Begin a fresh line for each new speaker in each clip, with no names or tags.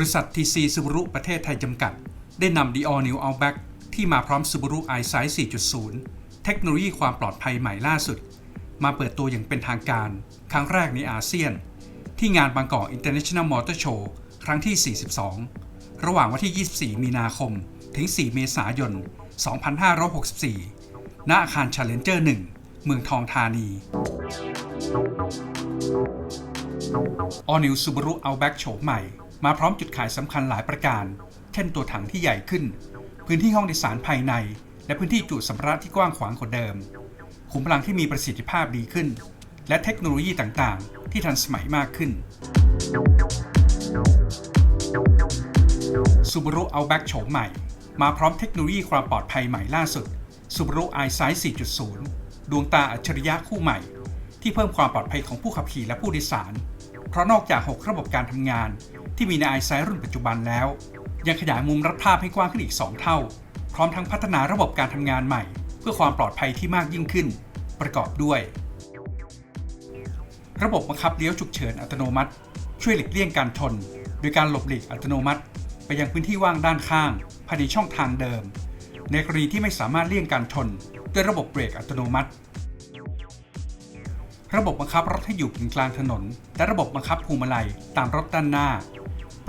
บริษัท TC Subaru ประเทศไทยจำกัด ได้นำ The All New Outback ที่มาพร้อม Subaru iSight 4.0 เทคโนโลยีความปลอดภัยใหม่ล่าสุด มาเปิดตัวอย่างเป็นทางการ ครั้งแรกในอาเซียน ที่งานบางกอก International Motor Show ครั้งที่ 42 ระหว่างวันที่ 24 มีนาคม ถึง 4 เมษายน 2564 ณ อาคาร Challenger 1 เมืองทองธานี All New Subaru Outback โฉมใหม่ มาพร้อมจุดขายสำคัญหลายประการ เช่นตัวถังที่ใหญ่ขึ้น พื้นที่ห้องโดยสารภายใน และพื้นที่จุสัมภาระที่กว้างขวางกว่าเดิม ขุมพลังที่มีประสิทธิภาพดีขึ้น และเทคโนโลยีต่างๆ ที่ทันสมัยมากขึ้น Subaru Outback โฉมใหม่ มาพร้อมเทคโนโลยีความปลอดภัยใหม่ล่าสุด Subaru iSight 4.0 ดวงตาอัจฉริยะคู่ใหม่ ที่เพิ่มความปลอดภัยของผู้ขับขี่และผู้โดยสาร เพราะนอกจาก 6 ระบบการทำงาน ที่มีใน iSight รุ่นปัจจุบันแล้ว ยังขยายมุมรับภาพให้กว้างขึ้นอีก 2 เท่า พร้อมทั้งพัฒนาระบบการทำงานใหม่ เพื่อความปลอดภัยที่มากยิ่งขึ้น ประกอบด้วย ระบบบังคับเลี้ยวฉุกเฉินอัตโนมัติ ช่วยหลีกเลี่ยงการชนโดยการหลบหลีกอัตโนมัติ ไปยังพื้นที่ว่างด้านข้างภายในช่องทางเดิม ในกรณีที่ไม่สามารถเลี่ยงการชนด้วยระบบเบรกอัตโนมัติ ระบบบังคับรถให้อยู่กึ่งกลางถนน และระบบบังคับพวงมาลัยตามรถด้านหน้า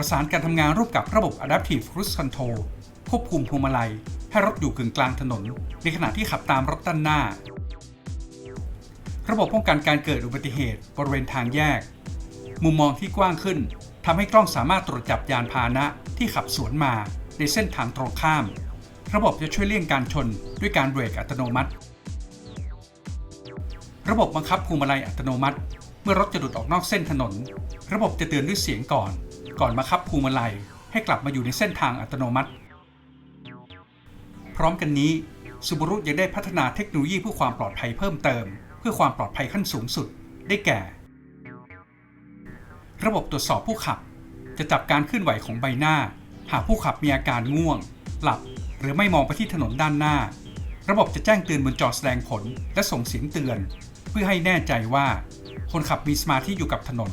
ประสานการทำงานร่วมกับระบบ Adaptive Cruise Control ควบคุมพวงมาลัย ให้รถอยู่กึ่งกลางถนน ในขณะที่ขับตามรถด้านหน้า ระบบป้องกันการเกิดอุบัติเหตุ บริเวณทางแยก มุมมองที่กว้างขึ้นทำให้กล้องสามารถตรวจจับยานพาหนะที่ขับสวนมาในเส้นทางตรงข้าม ระบบจะช่วยเลี่ยงการชนด้วยการเบรกอัตโนมัติ ระบบบังคับพวงมาลัยอัตโนมัติ เมื่อรถจะหลุดออกนอกเส้นถนน ระบบจะเตือนด้วยเสียงก่อน ก่อนบังคับพวงมาลัยให้กลับมาอยู่ในเส้นทางอัตโนมัติ พร้อมกันนี้ Subaru ยังได้พัฒนาเทคโนโลยีเพื่อความปลอดภัยเพิ่มเติม เพื่อความปลอดภัยขั้นสูงสุดได้แก่ ระบบตรวจสอบผู้ขับ จะจับการเคลื่อนไหวของใบหน้า หากผู้ขับมีอาการง่วง หลับ หรือไม่มองไปที่ถนนด้านหน้า ระบบจะแจ้งเตือนบนจอแสดงผล และส่งเสียงเตือน เพื่อให้แน่ใจว่า คนขับมีสมาธิอยู่กับถนน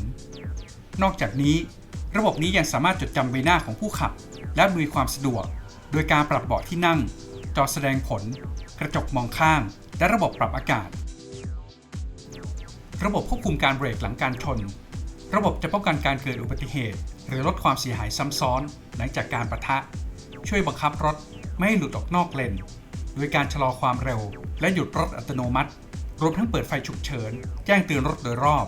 นอกจากนี้ ระบบนี้ยังสามารถจดจำใบหน้าของผู้ขับ และอำนวยความสะดวก โดยการปรับเบาะที่นั่ง จอแสดงผล กระจกมองข้าง และระบบปรับอากาศ ระบบควบคุมการเบรกหลังการชน ระบบจะป้องกันการเกิดอุบัติเหตุ หรือลดความเสียหายซ้ำซ้อนหลังจากการประทะ ช่วยบังคับรถไม่ให้หลุดออกนอกเลน โดยการชะลอความเร็ว และหยุดรถอัตโนมัติ รวมทั้งเปิดไฟฉุกเฉิน แจ้งเตือนรถโดยรอบ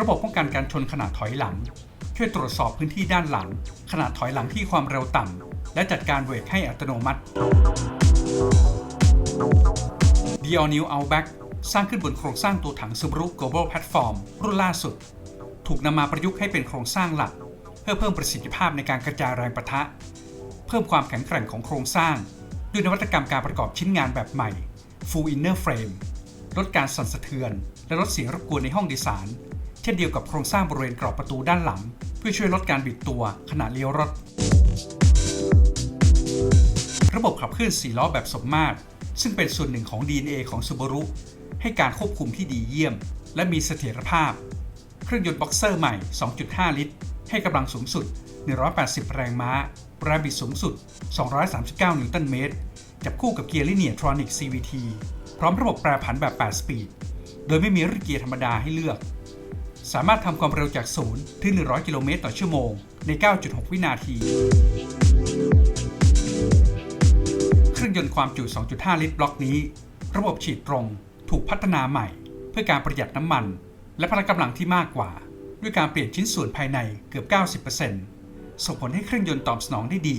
ระบบป้องกันการชนขณะถอยหลัง ช่วยตรวจสอบพื้นที่ด้านหลัง ขณะถอยหลังที่ความเร็วต่ำ และจัดการเบรกให้อัตโนมัติ The All New Outback สร้างขึ้นบนโครงสร้างตัวถัง Subaru Global Platform รุ่นล่าสุด ถูกนำมาประยุกต์ให้เป็นโครงสร้างหลัก เพื่อเพิ่มประสิทธิภาพในการกระจายแรงประทะ เพิ่มความแข็งแกร่งของโครงสร้าง ด้วยนวัตกรรมการประกอบชิ้นงานแบบใหม่ Full Inner Frame ลดการสั่นสะเทือน และลดเสียงรบกวนในห้องโดยสาร เช่นเดียวกับโครงสร้างบริเวณกรอบประตูด้านหลัง เพื่อช่วยลดการบิดตัวขณะเลี้ยวรถ ระบบขับเคลื่อน4ล้อแบบสมมาตร ซึ่งเป็นส่วนหนึ่งของ DNA ของ Subaru ให้การควบคุมที่ดีเยี่ยม และมีเสถียรภาพ เครื่องยนต์บ็อกเซอร์ใหม่ 2.5 ลิตร ให้กำลังสูงสุด 180 แรงม้า แรงบิดสูงสุด 239 นิวตันเมตร จับคู่กับเกียร์ลิเนียทรอนิก CVT พร้อมระบบแปรผันแบบ 8 สปีด โดยไม่มีรุ่นเกียร์ธรรมดาให้เลือก สามารถทำความเร็วจาก 0 ถึง 100 กิโลเมตรต่อชั่วโมง ใน 9.6 วินาที เครื่องยนต์ความจุ 2.5 ลิตรบล็อกนี้ ระบบฉีดตรงถูกพัฒนาใหม่ เพื่อการประหยัดน้ำมัน และพละกำลังที่มากกว่า ด้วยการเปลี่ยนชิ้นส่วนภายในเกือบ 90%ส่งผลให้เครื่องยนต์ตอบสนองได้ดี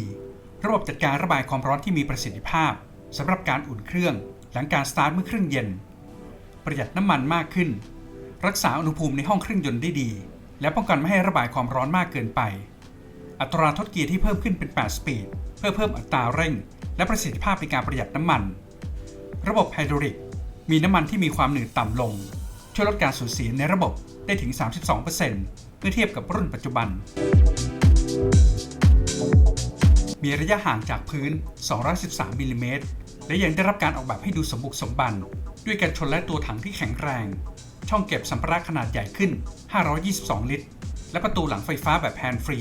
ระบบจัดการระบายความร้อนที่มีประสิทธิภาพสำหรับการอุ่นเครื่อง หลังการสตาร์ทเมื่อเครื่องเย็น ประหยัดน้ำมันมากขึ้น รักษาอุณหภูมิในห้องเครื่องยนต์ได้ดี และป้องกันไม่ให้ระบายความร้อนมากเกินไป อัตราทดเกียร์ที่เพิ่มขึ้นเป็น 8 สปีด เพื่อเพิ่มอัตราเร่ง และประสิทธิภาพในการประหยัดน้ำมัน ระบบไฮดรอลิกมีน้ำมันที่มีความหนืดต่ำลง ช่วยลดการสูญเสียในระบบได้ถึง 32%เมื่อเทียบกับรุ่นปัจจุบัน มีระยะห่างจากพื้น 213มิลลิเมตรและยังได้รับการออกแบบให้ดูสมบุกสมบัน ด้วยการชนและตัวถังที่แข็งแรง ช่องเก็บสัมภาระขนาดใหญ่ขึ้น 522 ลิตร และประตูหลังไฟฟ้าแบบแฮนด์ฟรี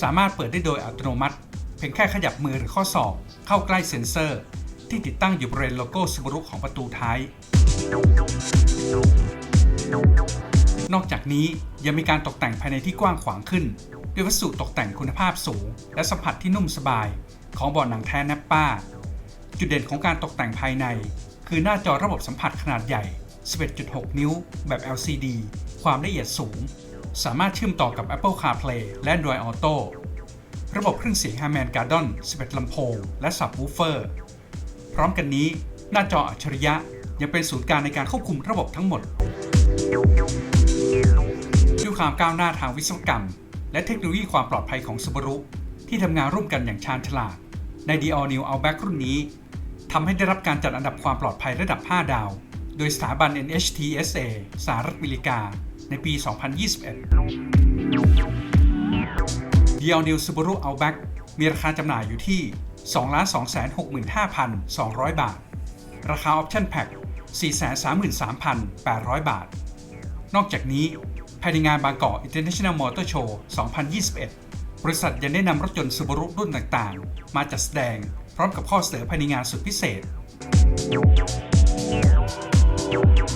สามารถเปิดได้โดยอัตโนมัติ เพียงแค่ขยับมือหรือข้อศอกเข้าใกล้เซ็นเซอร์ ที่ติดตั้งอยู่บริเวณโลโก้ซูบารุของประตูท้าย นอกจากนี้ยังมีการตกแต่งภายในที่กว้างขวางขึ้น ด้วยวัสดุตกแต่งคุณภาพสูง และสัมผัสที่นุ่มสบาย ของเบาะหนังแท้แนปป้า จุดเด่นของการตกแต่งภายใน คือหน้าจอระบบสัมผัสขนาดใหญ่ 11.6 นิ้วแบบ LCD ความละเอียดสูง สามารถเชื่อมต่อกับ Apple CarPlay และ Android Auto ระบบเครื่องเสียง Harman Kardon 11 ลำโพง และ Subwoofer พร้อมกันนี้หน้าจออัจฉริยะยังเป็นศูนย์กลางในการควบคุมระบบทั้งหมดด้วยความก้าวหน้าทางวิศวกรรม และเทคโนโลยีความปลอดภัยของ Subaru ที่ทำงานร่วมกันอย่างชาญฉลาด ใน The All New Outback รุ่นนี้ทำให้ได้รับการจัดอันดับความปลอดภัยระดับ 5 ดาว โดยสถาบัน NHTSA สหรัฐอเมริกา ในปี 2021 The All New Subaru Outback มีราคาจำหน่ายอยู่ที่ 2,265,200 บาท ราคาออปชั่นแพ็ค433,800 บาท นอกจากนี้ ภายในงานบางกอก International Motor Show 2021 บริษัทยังได้นำรถยนต์ Subaru รุ่นต่างๆ มาจัดแสดงพร้อมกับข้อเสนอภายในงานสุดพิเศษ
you